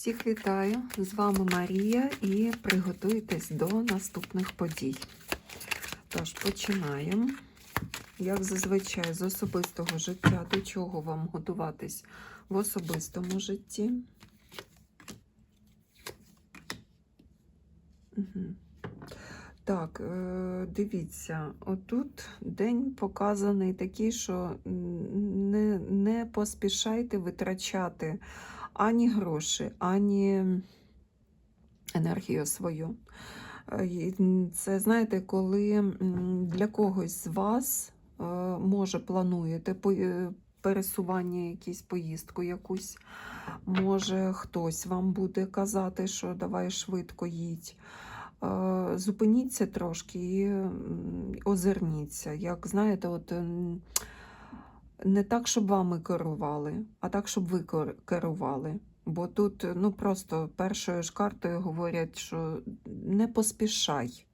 Всіх вітаю! З вами Марія і приготуйтесь до наступних подій. Тож починаємо. Як зазвичай, з особистого життя, до чого вам готуватись в особистому житті. Так, е, дивіться, отут день показаний такий, що не, не поспішайте витрачати ані гроші, ані енергію свою. Е, Це, знаєте, коли для когось з вас, е, може, плануєте е, пересування, якісь поїздку якусь, може хтось вам буде казати, що давай швидко їдь. Зупиніться трошки і озирніться. Як знаєте, от не так, щоб вами керували, а так, щоб ви керували. Бо тут ну просто першою ж картою говорять, що не поспішай.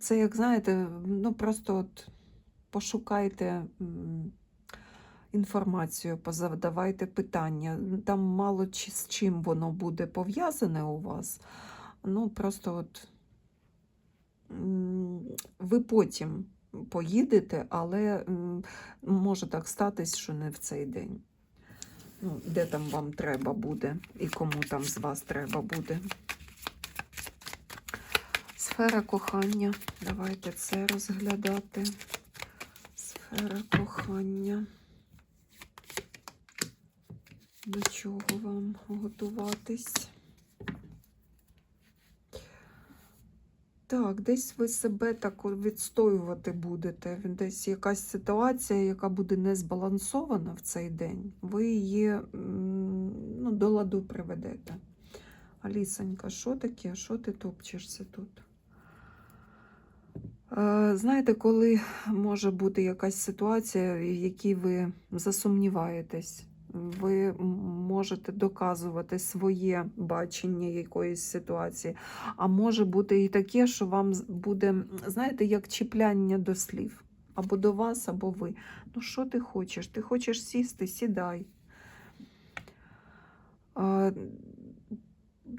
Це, як знаєте, ну просто от пошукайте інформацію, позадавайте питання. Там мало чи з чим воно буде пов'язане у вас. Ну, просто от ви потім поїдете, але може так статись, що не в цей день. Ну, де там вам треба буде і кому там з вас треба буде. Сфера кохання. Давайте це розглядати. Сфера кохання. До чого вам готуватись? Так, десь ви себе так відстоювати будете. Десь якась ситуація, яка буде не збалансована в цей день, ви її ну, до ладу приведете. Алісонька, що таке? Що ти топчешся тут? Е, Знаєте, коли може бути якась ситуація, в якій ви засумніваєтесь, ви можете доказувати своє бачення якоїсь ситуації, а може бути і таке, що вам буде, знаєте, як чіпляння до слів. Або до вас, або ви. Ну, що ти хочеш? Ти хочеш сісти, сідай.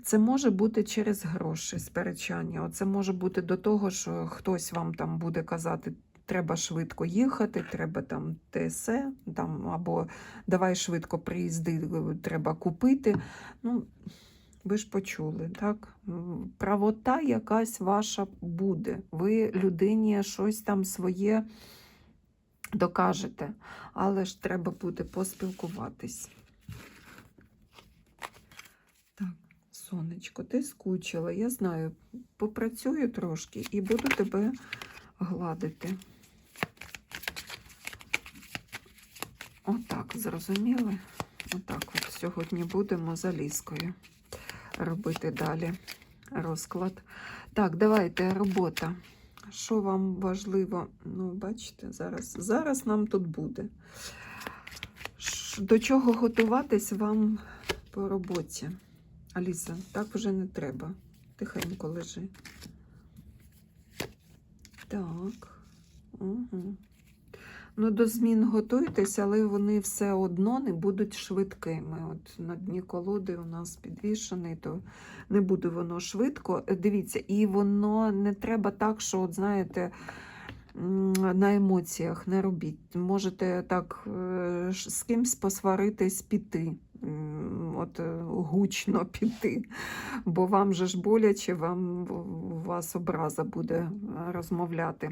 Це може бути через гроші сперечання. Оце може бути до того, що хтось вам там буде казати, треба швидко їхати, треба там ТСЕ, там, або давай швидко приїзди, треба купити. Ну, ви ж почули, так? Правота якась ваша буде. Ви людині щось там своє докажете, але ж треба буде поспілкуватись. Так, сонечко, ти скучила, я знаю, попрацюю трошки і буду тебе гладити. Отак, зрозуміли? Отак от сьогодні будемо за ліскою робити далі розклад. Так, давайте робота. Що вам важливо? Ну, бачите, зараз, зараз нам тут буде. До чого готуватись вам по роботі? Аліса, так вже не треба. Тихенько лежи. Так. Угу. Ну, до змін готуйтесь, але вони все одно не будуть швидкими. От на дні колоди у нас підвішений, то не буде воно швидко. Е, Дивіться, і воно не треба так, що, от знаєте, на емоціях не робіть. Можете так е, з кимсь посваритись, піти. От е, гучно піти, бо вам же ж боляче, вам у вас образа буде розмовляти.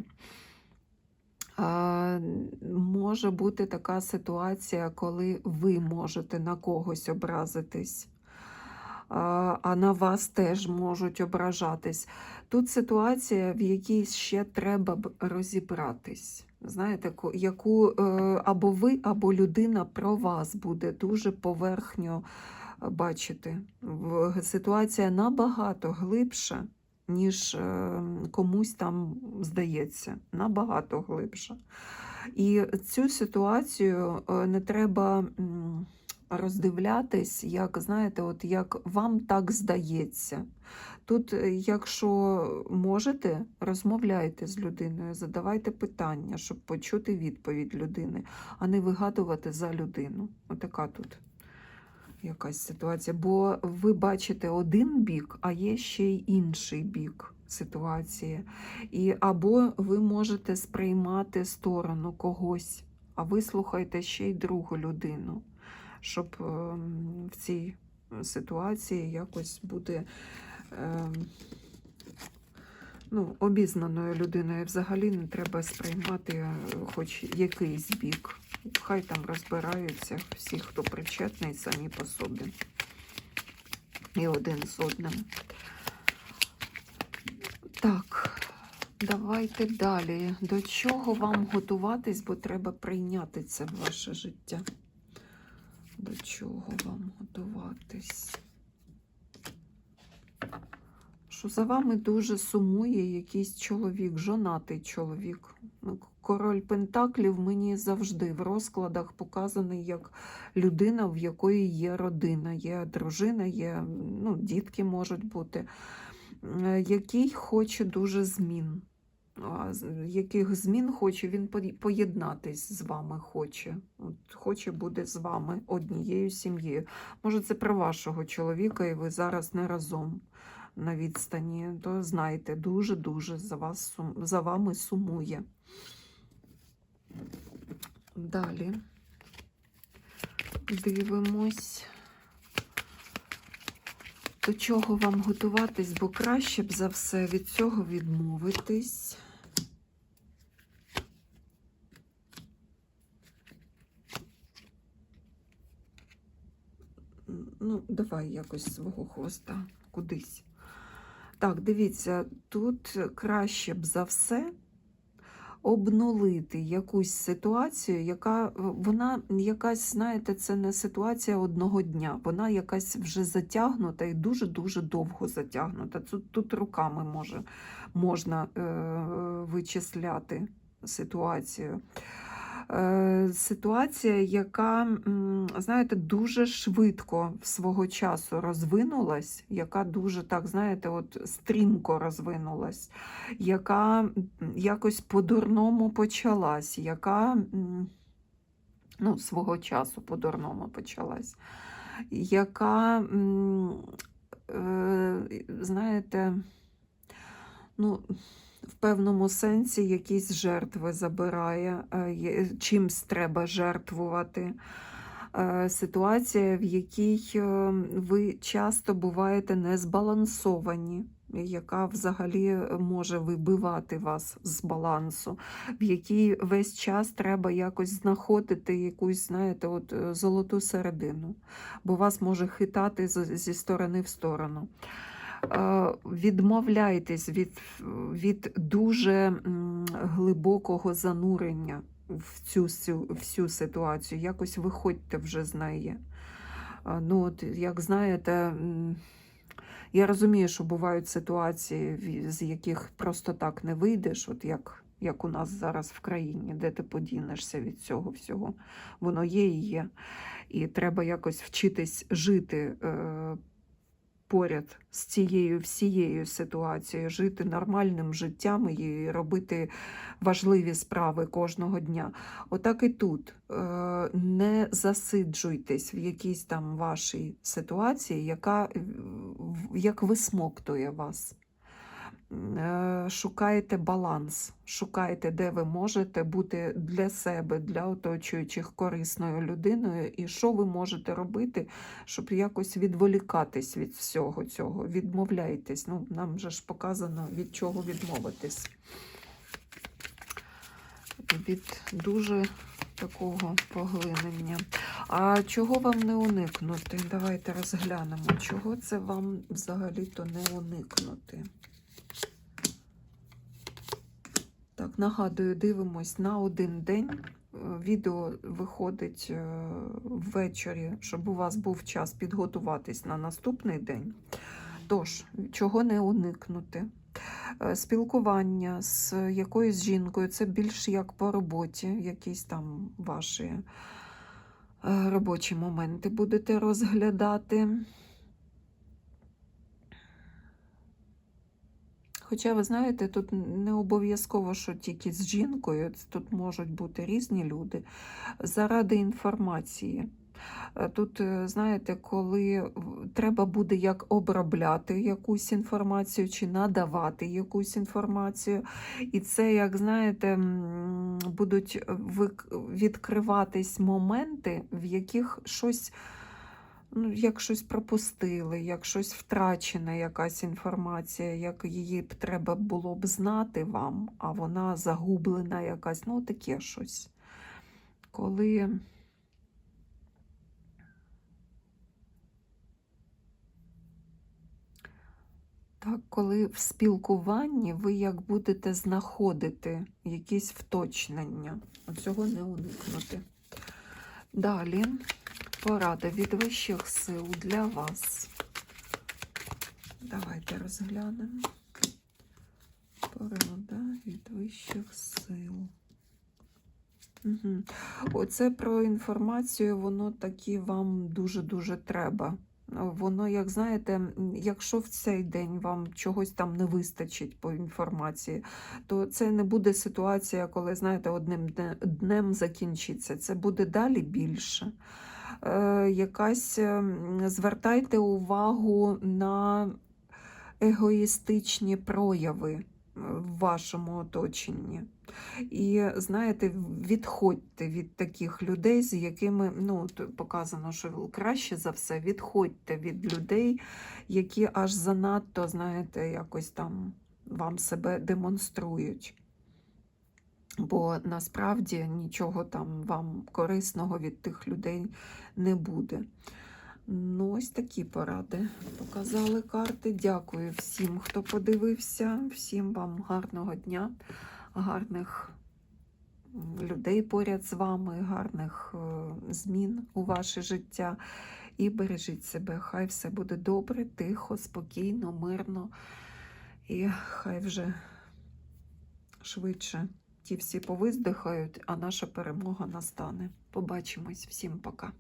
Може бути така ситуація, коли ви можете на когось образитись, а, а на вас теж можуть ображатись. Тут ситуація, в якій ще треба б розібратись. Знаєте, яку е, або ви, або людина про вас буде дуже поверхньо е, бачити. Ситуація набагато глибша, ніж е, комусь там здається, набагато глибша. І цю ситуацію е, не треба роздивлятись, як знаєте, от як вам так здається. Тут, е, якщо можете, розмовляйте з людиною, задавайте питання, щоб почути відповідь людини, а не вигадувати за людину. Отака тут якась ситуація, бо ви бачите один бік, а є ще й інший бік ситуації. І або ви можете сприймати сторону когось, а ви слухаєте ще й другу людину, щоб ем, в цій ситуації якось бути ем, ну, обізнаною людиною. Взагалі не треба сприймати е, хоч якийсь бік. Хай там розбираються всі, хто причетний самі по собі. І один з одним. Так, давайте далі. До чого вам готуватись, бо треба прийняти це в ваше життя. До чого вам готуватись? Що за вами дуже сумує якийсь чоловік, жонатий чоловік. Король Пентаклів мені завжди в розкладах показаний як людина, в якої є родина, є дружина, є ну, дітки можуть бути, е, який хоче дуже змін. Яких змін хоче, він поєднатись з вами хоче. От хоче буде з вами однією сім'єю. Може, це про вашого чоловіка, і ви зараз не разом на відстані, то знайте, дуже-дуже за, вас, за вами сумує. Далі дивимось, до чого вам готуватись, бо краще б за все від цього відмовитись. Ну, давай якось свого хвоста кудись. Так, дивіться, тут краще б за все обнулити якусь ситуацію, яка вона якась, знаєте, це не ситуація одного дня, вона якась вже затягнута і дуже-дуже довго затягнута. Тут, тут руками може, можна е, вичисляти ситуацію. Е, ситуація, яка, знаєте, дуже швидко свого часу розвинулась, яка дуже так, знаєте, от стрімко розвинулась, яка якось по-дурному почалась, яка ну, свого часу по-дурному почалась, яка, е, знаєте, ну, в певному сенсі якісь жертви забирає, е, чимсь треба жертвувати. Е, Ситуація, в якій е, ви часто буваєте незбалансовані, яка взагалі може вибивати вас з балансу, в якій весь час треба якось знаходити якусь, знаєте, от золоту середину, бо вас може хитати зі сторони в сторону. Е, Відмовляйтесь від, від дуже глибокого занурення в цю всю ситуацію. Якось виходьте вже з неї. Е, Ну, от, як знаєте, я розумію, що бувають ситуації, з яких просто так не вийдеш, от як, як у нас зараз в країні, де ти подінешся від цього всього. Воно є і є. І треба якось вчитись жити. Поряд з цією всією ситуацією, жити нормальним життям і робити важливі справи кожного дня. Отак і тут. Е, Не засиджуйтесь в якійсь там вашій ситуації, яка як висмоктує вас. Е, Шукайте баланс, шукайте, де ви можете бути для себе, для оточуючих корисною людиною, і що ви можете робити, щоб якось відволікатись від всього цього. Відмовляйтесь. Ну, нам же ж показано, від чого відмовитись. Від дуже такого поглинення. А чого вам не уникнути? Давайте розглянемо, чого це вам взагалі-то не уникнути. Так, нагадую, дивимось на один день. Е, Відео виходить е, ввечері, щоб у вас був час підготуватись на наступний день. Тож, чого не уникнути? Е, Спілкування з якоюсь жінкою це більш як по роботі, якісь там ваші робочі моменти будете розглядати. Хоча, ви знаєте, тут не обов'язково, що тільки з жінкою, тут можуть бути різні люди заради інформації. Е, Тут, е, знаєте, коли треба буде як обробляти якусь інформацію чи надавати якусь інформацію. І це, як знаєте, будуть відкриватись моменти, в яких щось. Ну, як щось пропустили, як щось втрачена якась інформація, як її б треба було б знати вам, а вона загублена якась, ну таке щось. Коли Так, коли в спілкуванні ви як будете знаходити якісь вточнення, цього не уникнути. Далі порада від вищих сил для вас. Давайте розглянемо. Порада від вищих сил. Угу. Оце про інформацію, воно таки вам дуже-дуже треба. Воно, як знаєте, якщо в цей день вам чогось там не вистачить по інформації, то це не буде ситуація, коли, знаєте, одним днем закінчиться. Це буде далі більше. Е, якась ем, звертайте увагу на егоїстичні прояви е, в вашому оточенні. І знаєте, відходьте від таких людей, з якими ну, показано, що краще за все відходьте від людей, які аж занадто, знаєте, якось там вам себе демонструють. Бо насправді нічого там вам корисного від тих людей не буде. Ну, ось такі поради показали карти. Дякую всім, хто подивився. Всім вам гарного дня, гарних людей поряд з вами, гарних е, змін у ваше життя. І бережіть себе. Хай все буде добре, тихо, спокійно, мирно. І хай вже швидше ті всі повиздихають, а наша перемога настане. Побачимось. Всім пока.